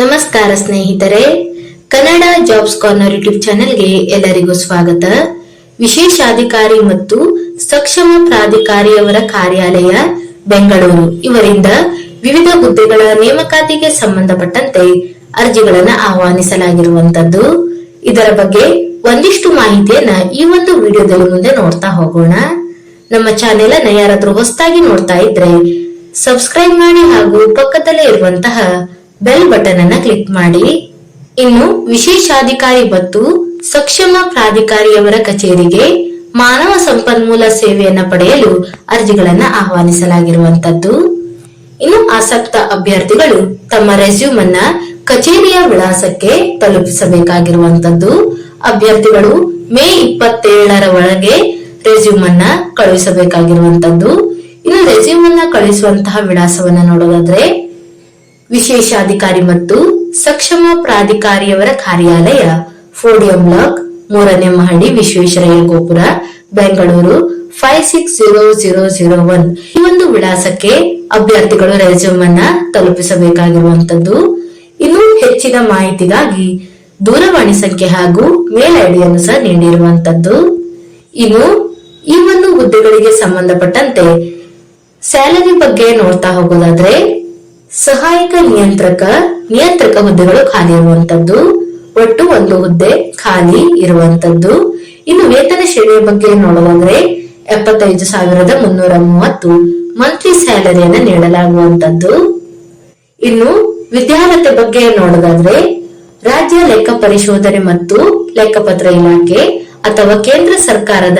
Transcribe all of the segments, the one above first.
ನಮಸ್ಕಾರ ಸ್ನೇಹಿತರೆ, Kannada jobs corner YouTube ಚಾನೆಲ್ಗೆ ಎಲ್ಲರಿಗೂ ಸ್ವಾಗತ. ವಿಶೇಷಾಧಿಕಾರಿ ಮತ್ತು ಸಕ್ಷಮ ಪ್ರಾಧಿಕಾರಿಯವರ ಕಾರ್ಯಾಲಯ, ಬೆಂಗಳೂರು. ಇವರಿಂದ ವಿವಿಧ ಹುದ್ದೆಗಳ ನೇಮಕಾತಿಗೆ ಸಂಬಂಧಪಟ್ಟಂತೆ ಅರ್ಜಿಗಳನ್ನು ಆಹ್ವಾನಿಸಲಾಗಿರುವಂತದ್ದು. ಇದರ ಬಗ್ಗೆ ಒಂದಿಷ್ಟು ಮಾಹಿತಿಯನ್ನ ಈ ಒಂದು ವಿಡಿಯೋದಲ್ಲಿ ಮುಂದೆ ನೋಡ್ತಾ ಹೋಗೋಣ. ನಮ್ಮ ಚಾನೆಲ್ ಅನ್ನ ಯಾರಾದ್ರೂ ಹೊಸದಾಗಿ ನೋಡ್ತಾ ಇದ್ರೆ, ಸಬ್ಸ್ಕ್ರೈಬ್ ಮಾಡಿ ಹಾಗೂ ಪಕ್ಕದಲ್ಲೇ ಇರುವಂತಹ ಬೆಲ್ ಬಟನ್ ಅನ್ನ ಕ್ಲಿಕ್ ಮಾಡಿ. ಇನ್ನು ವಿಶೇಷಾಧಿಕಾರಿ ಮತ್ತು ಸಕ್ಷಮ ಪ್ರಾಧಿಕಾರಿಯವರ ಕಚೇರಿಗೆ ಮಾನವ ಸಂಪನ್ಮೂಲ ಸೇವೆಯನ್ನ ಪಡೆಯಲು ಅರ್ಜಿಗಳನ್ನ ಆಹ್ವಾನಿಸಲಾಗಿರುವಂತದ್ದು. ಇನ್ನು ಆಸಕ್ತ ಅಭ್ಯರ್ಥಿಗಳು ತಮ್ಮ ರೆಸ್ಯೂಮ್ ಅನ್ನ ಕಚೇರಿಯ ವಿಳಾಸಕ್ಕೆ ತಲುಪಿಸಬೇಕಾಗಿರುವಂತದ್ದು. ಅಭ್ಯರ್ಥಿಗಳು ಮೇ ಇಪ್ಪತ್ತೇಳರ ಒಳಗೆ ರೆಸ್ಯೂಮ್ ಅನ್ನ ಕಳುಹಿಸಬೇಕಾಗಿರುವಂತದ್ದು. ಇನ್ನು ರೆಸ್ಯೂಮ್ ಅನ್ನ ಕಳುಹಿಸುವಂತಹ ವಿಳಾಸವನ್ನ ನೋಡೋದಾದ್ರೆ ವಿಶೇಷಾಧಿಕಾರಿ ಮತ್ತು ಸಕ್ಷಮ ಪ್ರಾಧಿಕಾರಿಯವರ ಕಾರ್ಯಾಲಯ ಫೋಡಿಯಂ ಬ್ಲಾಕ್ ಮೂರನೇ ಮಹಡಿ, ವಿಶ್ವೇಶ್ವರಯ್ಯ ಗೋಪುರ, Bengaluru five six zero zero zero one ಈ ಒಂದು ವಿಳಾಸಕ್ಕೆ ಅಭ್ಯರ್ಥಿಗಳು ರೆಸ್ಯೂಮ್ ಅನ್ನ ತಲುಪಿಸಬೇಕಾಗಿರುವಂತದ್ದು ಇನ್ನು ಹೆಚ್ಚಿನ ಮಾಹಿತಿಗಾಗಿ ದೂರವಾಣಿ ಸಂಖ್ಯೆ ಹಾಗೂ ಮೇಲ್ ಐಡಿಯನ್ನು ಸಹ ನೀಡಿರುವಂತದ್ದು ಇನ್ನು ಈ ಒಂದು ಹುದ್ದೆಗಳಿಗೆ ಸಂಬಂಧಪಟ್ಟಂತೆ ಸ್ಯಾಲರಿ ಬಗ್ಗೆ ನೋಡ್ತಾ ಹೋಗೋದಾದ್ರೆ ಸಹಾಯಕ ನಿಯಂತ್ರಕ ನಿಯಂತ್ರಕ ಹುದ್ದೆಗಳು ಖಾಲಿ ಇರುವಂತದ್ದು, ಒಟ್ಟು ಒಂದು ಹುದ್ದೆ ಖಾಲಿ ಇರುವಂತದ್ದು. ಇನ್ನು ವೇತನ ಶ್ರೇಣಿಯ ಬಗ್ಗೆ ನೋಡೋದಾದ್ರೆ, ಎಪ್ಪತ್ತೈದು ಸಾವಿರದ ಮುನ್ನೂರ ಮೂವತ್ತು ಮಂತ್ಲಿ ಸ್ಯಾಲರಿಯನ್ನ ನೀಡಲಾಗುವಂತದ್ದು. ಇನ್ನು ವಿದ್ಯಾರ್ಹತೆ ಬಗ್ಗೆ ನೋಡೋದಾದ್ರೆ, ರಾಜ್ಯ ಲೆಕ್ಕ ಪರಿಶೋಧನೆ ಮತ್ತು ಲೆಕ್ಕಪತ್ರ ಇಲಾಖೆ ಅಥವಾ ಕೇಂದ್ರ ಸರ್ಕಾರದ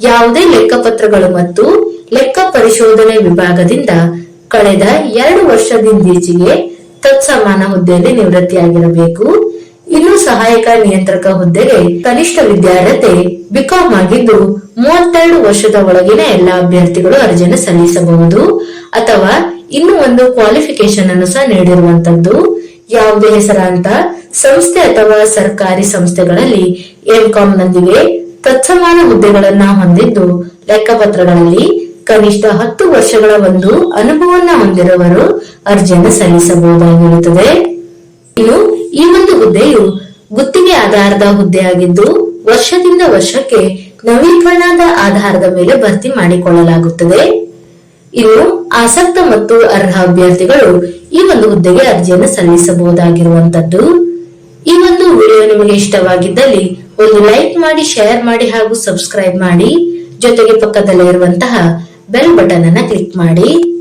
ಯಾವುದೇ ಲೆಕ್ಕಪತ್ರಗಳು ಮತ್ತು ಲೆಕ್ಕ ಪರಿಶೋಧನೆ ವಿಭಾಗದಿಂದ ಕಳೆದ ಎರಡು ವರ್ಷದಿಂದೀಚೆಗೆ ತತ್ಸಮಾನ ಹುದ್ದೆಯಲ್ಲಿ ನಿವೃತ್ತಿಯಾಗಿರಬೇಕು. ಇನ್ನು ಸಹಾಯಕ ನಿಯಂತ್ರಕ ಹುದ್ದೆಗೆ ಕನಿಷ್ಠ ವಿದ್ಯಾರ್ಹತೆ ಬಿಕಾಂ ಆಗಿದ್ದು, ಮೂವತ್ತೆರಡು ವರ್ಷದ ಒಳಗಿನ ಎಲ್ಲಾ ಅಭ್ಯರ್ಥಿಗಳು ಅರ್ಜಿಯನ್ನು ಸಲ್ಲಿಸಬಹುದು. ಅಥವಾ ಇನ್ನು ಒಂದು ಕ್ವಾಲಿಫಿಕೇಶನ್ ಅನ್ನು ಸಹ ನೀಡಿರುವಂತದ್ದು. ಯಾವುದೇ ಹೆಸರಾಂತ ಸಂಸ್ಥೆ ಅಥವಾ ಸರ್ಕಾರಿ ಸಂಸ್ಥೆಗಳಲ್ಲಿ ಎಂಕಾಂನೊಂದಿಗೆ ತತ್ಸಮಾನ ಹುದ್ದೆಗಳನ್ನ ಹೊಂದಿದ್ದು ಲೆಕ್ಕಪತ್ರಗಳಲ್ಲಿ ಕನಿಷ್ಠ ಹತ್ತು ವರ್ಷಗಳ ಒಂದು ಅನುಭವವನ್ನ ಹೊಂದಿರುವವರು ಅರ್ಜಿಯನ್ನು ಸಲ್ಲಿಸಬಹುದಾಗಿರುತ್ತದೆ. ಇನ್ನು ಈ ಒಂದು ಹುದ್ದೆಯು ಗುತ್ತಿಗೆ ಆಧಾರದ ಹುದ್ದೆಯಾಗಿದ್ದು ವರ್ಷದಿಂದ ವರ್ಷಕ್ಕೆ ನವೀಕರಣದ ಆಧಾರದ ಮೇಲೆ ಭರ್ತಿ ಮಾಡಿಕೊಳ್ಳಲಾಗುತ್ತದೆ. ಇನ್ನು ಆಸಕ್ತ ಮತ್ತು ಅರ್ಹ ಅಭ್ಯರ್ಥಿಗಳು ಈ ಒಂದು ಹುದ್ದೆಗೆ ಅರ್ಜಿಯನ್ನು ಸಲ್ಲಿಸಬಹುದಾಗಿರುವಂತದ್ದು ಈ ಒಂದು ವಿಡಿಯೋ ನಿಮಗೆ ಇಷ್ಟವಾಗಿದ್ದಲ್ಲಿ ಒಂದು ಲೈಕ್ ಮಾಡಿ, ಶೇರ್ ಮಾಡಿ ಹಾಗೂ ಸಬ್ಸ್ಕ್ರೈಬ್ ಮಾಡಿ. ಜೊತೆಗೆ ಪಕ್ಕದಲ್ಲೇ ಇರುವಂತಹ ಬೆಲ್ ಬಟನ್ ಅನ್ನ ಕ್ಲಿಕ್ ಮಾಡಿ.